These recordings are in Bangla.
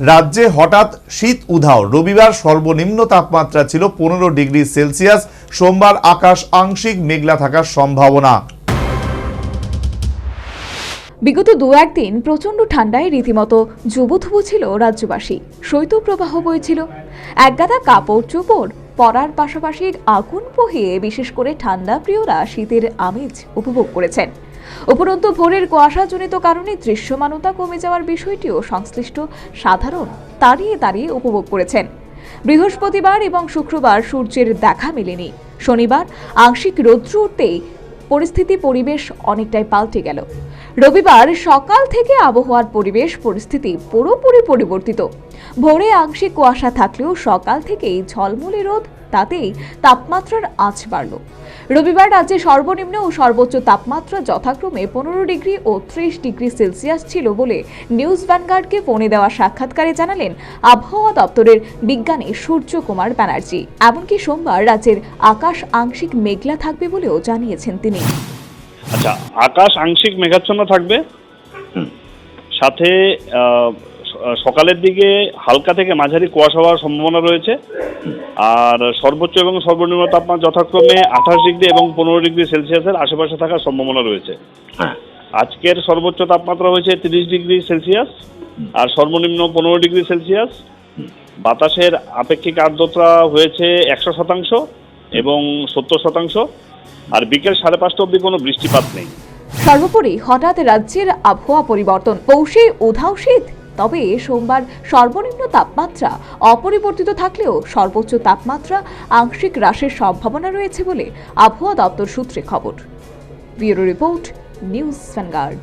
রাজ্যে হঠাৎ শীত উধাও। রবিবার সর্বনিম্ন তাপমাত্রা ছিল পনেরো ডিগ্রি সেলসিয়াস। সোমবার আকাশ আংশিক মেঘলা থাকার সম্ভাবনা। বিগত দু একদিন প্রচণ্ড ঠান্ডায় রীতিমতো জুবুথুবু ছিল রাজ্যবাসী। শৈত্যপ্রবাহ বইছিল। একগাদা কাপড় চোপড়, পরার পাশাপাশি আগুন পোহিয়ে বিশেষ করে ঠান্ডা প্রিয়রা শীতের আমেজ উপভোগ করেছেন। উপরন্তু ভোরের কুয়াশাজনিত কারণে দৃশ্যমানতা কমে যাওয়ার বিষয়টিও সংশ্লিষ্ট সাধারণ দাঁড়িয়ে দাঁড়িয়ে উপভোগ করেছেন। বৃহস্পতিবার এবং শুক্রবার সূর্যের দেখা মেলেনি। শনিবার আংশিক রৌদ্র উঠতেই পরিস্থিতি পরিবেশ অনেকটাই পাল্টে গেল। রবিবার সকাল থেকে আবহাওয়ার পরিবেশ পরিস্থিতি পুরোপুরি পরিবর্তিত। ভোরে আংশিক কুয়াশা থাকলেও সকাল থেকেই ঝলমলে রোদ তাতেই তাপমাত্রার আঁচ বাড়ল। রবিবার রাজ্যে সর্বনিম্ন ও সর্বোচ্চ তাপমাত্রা যথাক্রমে পনেরো ডিগ্রি ও ত্রিশ ডিগ্রি সেলসিয়াস ছিল বলে নিউজ ভ্যানগার্ডকে ফোনে দেওয়া সাক্ষাৎকারে জানালেন আবহাওয়া দপ্তরের বিজ্ঞানী সূর্যকুমার ব্যানার্জি। এমনকি সোমবার রাজ্যের আকাশ আংশিক মেঘলা থাকবে বলেও জানিয়েছেন তিনি। আচ্ছা আকাশ আংশিক মেঘাচ্ছন্ন থাকবে? সাথে সকালের দিকে হালকা থেকে মাঝারি কুয়াশা হওয়ার সম্ভাবনা রয়েছে। আর সর্বোচ্চ এবং সর্বনিম্ন তাপমাত্রা যথাক্রমে আঠাশ ডিগ্রি এবং পনেরো ডিগ্রি সেলসিয়াসের আশেপাশে থাকার সম্ভাবনা রয়েছে। হ্যাঁ। আজকের সর্বোচ্চ তাপমাত্রা হয়েছে তিরিশ ডিগ্রি সেলসিয়াস আর সর্বনিম্ন পনেরো ডিগ্রি সেলসিয়াস। বাতাসের আপেক্ষিক আর্দ্রতা হয়েছে একশো শতাংশ এবং সত্তর শতাংশ আর বিকেল সাড়ে পাঁচটা অবধি কোনো বৃষ্টিপাত নেই। সর্বোপরি হঠাৎ রাজ্যের আবহাওয়া পরিবর্তন পৌষে উধাও শীত? তবে সোমবার সর্বনিম্ন তাপমাত্রা অপরিবর্তিত থাকলেও সর্বোচ্চ তাপমাত্রা আংশিক হ্রাসের সম্ভাবনা রয়েছে বলে আবহাওয়া দপ্তর সূত্রে খবর। Bureau report, news vanguard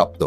স্বীকৃতিপ্রাপ্ত